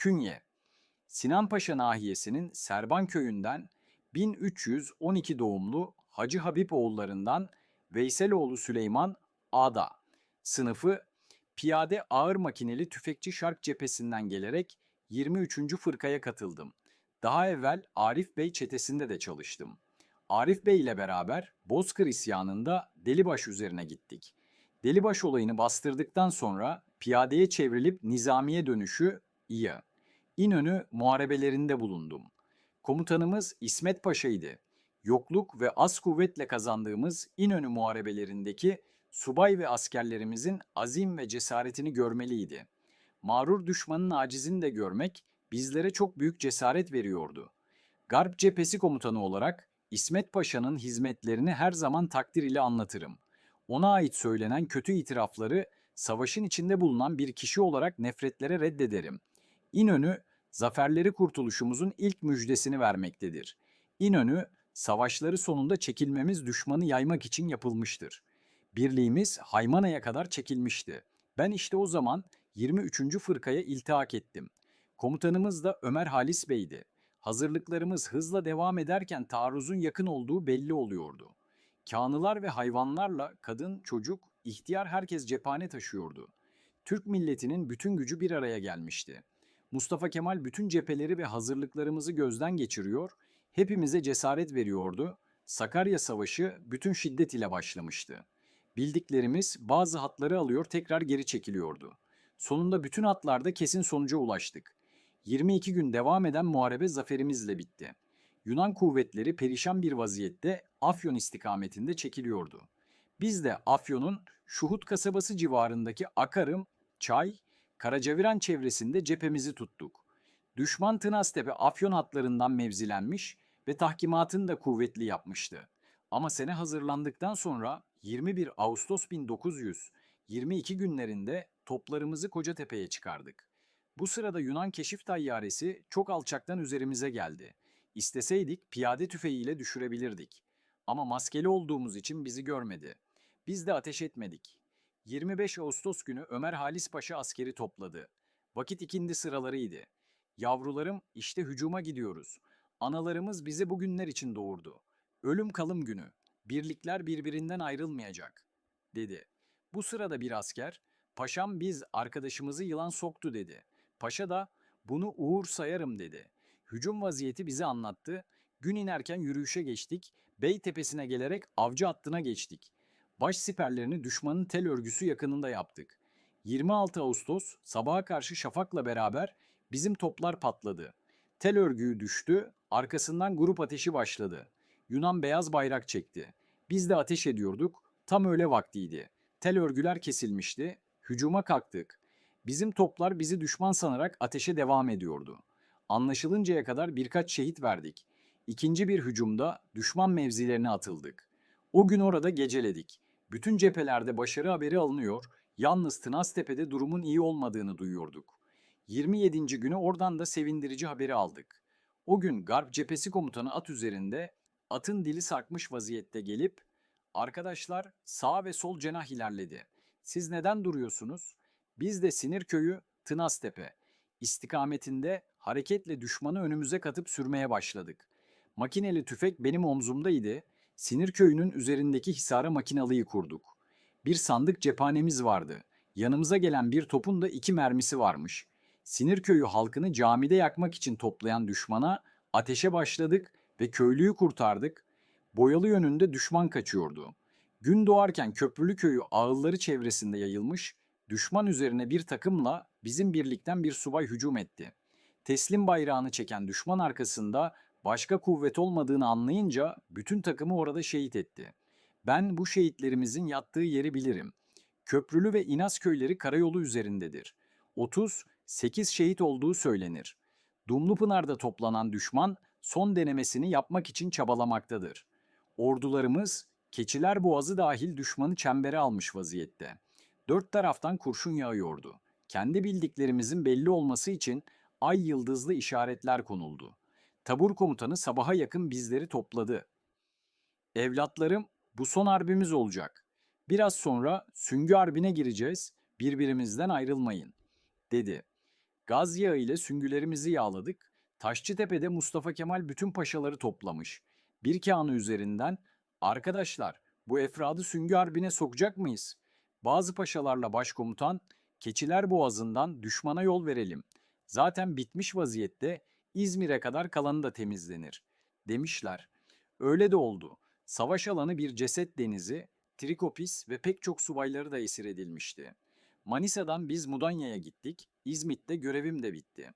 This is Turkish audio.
Künye Sinan Paşa nahiyesinin Serban köyünden 1312 doğumlu Hacı Habip oğullarından Veyseloğlu Süleyman Ada. Sınıfı piyade ağır makineli tüfekçi şark cephesinden gelerek 23. fırkaya katıldım. Daha evvel Arif Bey çetesinde de çalıştım. Arif Bey ile beraber Bozkır isyanında Delibaş üzerine gittik. Delibaş olayını bastırdıktan sonra piyadeye çevrilip Nizamiye dönüşü iyi. İnönü muharebelerinde bulundum. Komutanımız İsmet Paşa'ydı. Yokluk ve az kuvvetle kazandığımız İnönü muharebelerindeki subay ve askerlerimizin azim ve cesaretini görmeliydi. Mağrur düşmanın acizini de görmek bizlere çok büyük cesaret veriyordu. Garp cephesi komutanı olarak İsmet Paşa'nın hizmetlerini her zaman takdir ile anlatırım. Ona ait söylenen kötü itirafları savaşın içinde bulunan bir kişi olarak nefretlere reddederim. İnönü, zaferleri kurtuluşumuzun ilk müjdesini vermektedir. İnönü, savaşları sonunda çekilmemiz düşmanı yaymak için yapılmıştır. Birliğimiz Haymana'ya kadar çekilmişti. Ben işte o zaman 23. fırkaya iltihak ettim. Komutanımız da Ömer Halis Bey'di. Hazırlıklarımız hızla devam ederken taarruzun yakın olduğu belli oluyordu. Kanılar ve hayvanlarla kadın, çocuk, ihtiyar herkes cephane taşıyordu. Türk milletinin bütün gücü bir araya gelmişti. Mustafa Kemal bütün cepheleri ve hazırlıklarımızı gözden geçiriyor, hepimize cesaret veriyordu. Sakarya Savaşı bütün şiddet ile başlamıştı. Bildiklerimiz bazı hatları alıyor tekrar geri çekiliyordu. Sonunda bütün hatlarda kesin sonuca ulaştık. 22 gün devam eden muharebe zaferimizle bitti. Yunan kuvvetleri perişan bir vaziyette Afyon istikametinde çekiliyordu. Biz de Afyon'un Şuhut kasabası civarındaki Akarım, Çay, Karacaviran çevresinde cephemizi tuttuk. Düşman Tınaztepe Afyon hatlarından mevzilenmiş ve tahkimatını da kuvvetli yapmıştı. Ama sene hazırlandıktan sonra 21 Ağustos 1922 günlerinde toplarımızı Kocatepe'ye çıkardık. Bu sırada Yunan keşif tayyaresi çok alçaktan üzerimize geldi. İsteseydik piyade tüfeğiyle düşürebilirdik. Ama maskeli olduğumuz için bizi görmedi. Biz de ateş etmedik. 25 Ağustos günü Ömer Halis Paşa askeri topladı. Vakit ikindi sıralarıydı. Yavrularım işte hücuma gidiyoruz. Analarımız bizi bugünler için doğurdu. Ölüm kalım günü. Birlikler birbirinden ayrılmayacak, dedi. Bu sırada bir asker, paşam biz arkadaşımızı yılan soktu dedi. Paşa da bunu uğur sayarım dedi. Hücum vaziyeti bize anlattı. Gün inerken yürüyüşe geçtik. Bey tepesine gelerek avcı hattına geçtik. Baş siperlerini düşmanın tel örgüsü yakınında yaptık. 26 Ağustos sabaha karşı şafakla beraber bizim toplar patladı. Tel örgüyü düştü, arkasından grup ateşi başladı. Yunan beyaz bayrak çekti. Biz de ateş ediyorduk. Tam öyle vaktiydi. Tel örgüler kesilmişti. Hücuma kalktık. Bizim toplar bizi düşman sanarak ateşe devam ediyordu. Anlaşılıncaya kadar birkaç şehit verdik. İkinci bir hücumda düşman mevzilerine atıldık. O gün orada geceledik. Bütün cephelerde başarı haberi alınıyor, yalnız Tınaztepe'de durumun iyi olmadığını duyuyorduk. 27. günü oradan da sevindirici haberi aldık. O gün Garp cephesi komutanı at üzerinde, atın dili sarkmış vaziyette gelip, ''Arkadaşlar sağ ve sol cenah ilerledi. Siz neden duruyorsunuz? Biz de Sinirköy'ü Tınaztepe istikametinde hareketle düşmanı önümüze katıp sürmeye başladık. Makineli tüfek benim omzumdaydı. Sinirköy'ünün üzerindeki hisara makinalıyı kurduk. Bir sandık cephanemiz vardı. Yanımıza gelen bir topun da iki mermisi varmış. Sinirköy'ü halkını camide yakmak için toplayan düşmana ateşe başladık ve köylüyü kurtardık. Boyalı yönünde düşman kaçıyordu. Gün doğarken Köprülü köyü ağılları çevresinde yayılmış, düşman üzerine bir takımla bizim birlikten bir subay hücum etti. Teslim bayrağını çeken düşman arkasında başka kuvvet olmadığını anlayınca bütün takımı orada şehit etti. Ben bu şehitlerimizin yattığı yeri bilirim. Köprülü ve İnaz köyleri karayolu üzerindedir. 30, 8 şehit olduğu söylenir. Dumlupınar'da toplanan düşman son denemesini yapmak için çabalamaktadır. Ordularımız Keçiler Boğazı dahil düşmanı çembere almış vaziyette. Dört taraftan kurşun yağıyordu. Kendi bildiklerimizin belli olması için ay yıldızlı işaretler konuldu. Tabur komutanı sabaha yakın bizleri topladı. Evlatlarım bu son harbimiz olacak. Biraz sonra süngü harbine gireceğiz, birbirimizden ayrılmayın, dedi. Gaz yağı ile süngülerimizi yağladık. Taşçıtepe'de Mustafa Kemal bütün paşaları toplamış. Bir kağını üzerinden, arkadaşlar bu efradı süngü harbine sokacak mıyız? Bazı paşalarla başkomutan, Keçiler Boğazı'ndan düşmana yol verelim. Zaten bitmiş vaziyette İzmir'e kadar kalanı da temizlenir. Demişler. Öyle de oldu. Savaş alanı bir ceset denizi, Trikopis ve pek çok subayları da esir edilmişti. Manisa'dan biz Mudanya'ya gittik. İzmit'te görevim de bitti.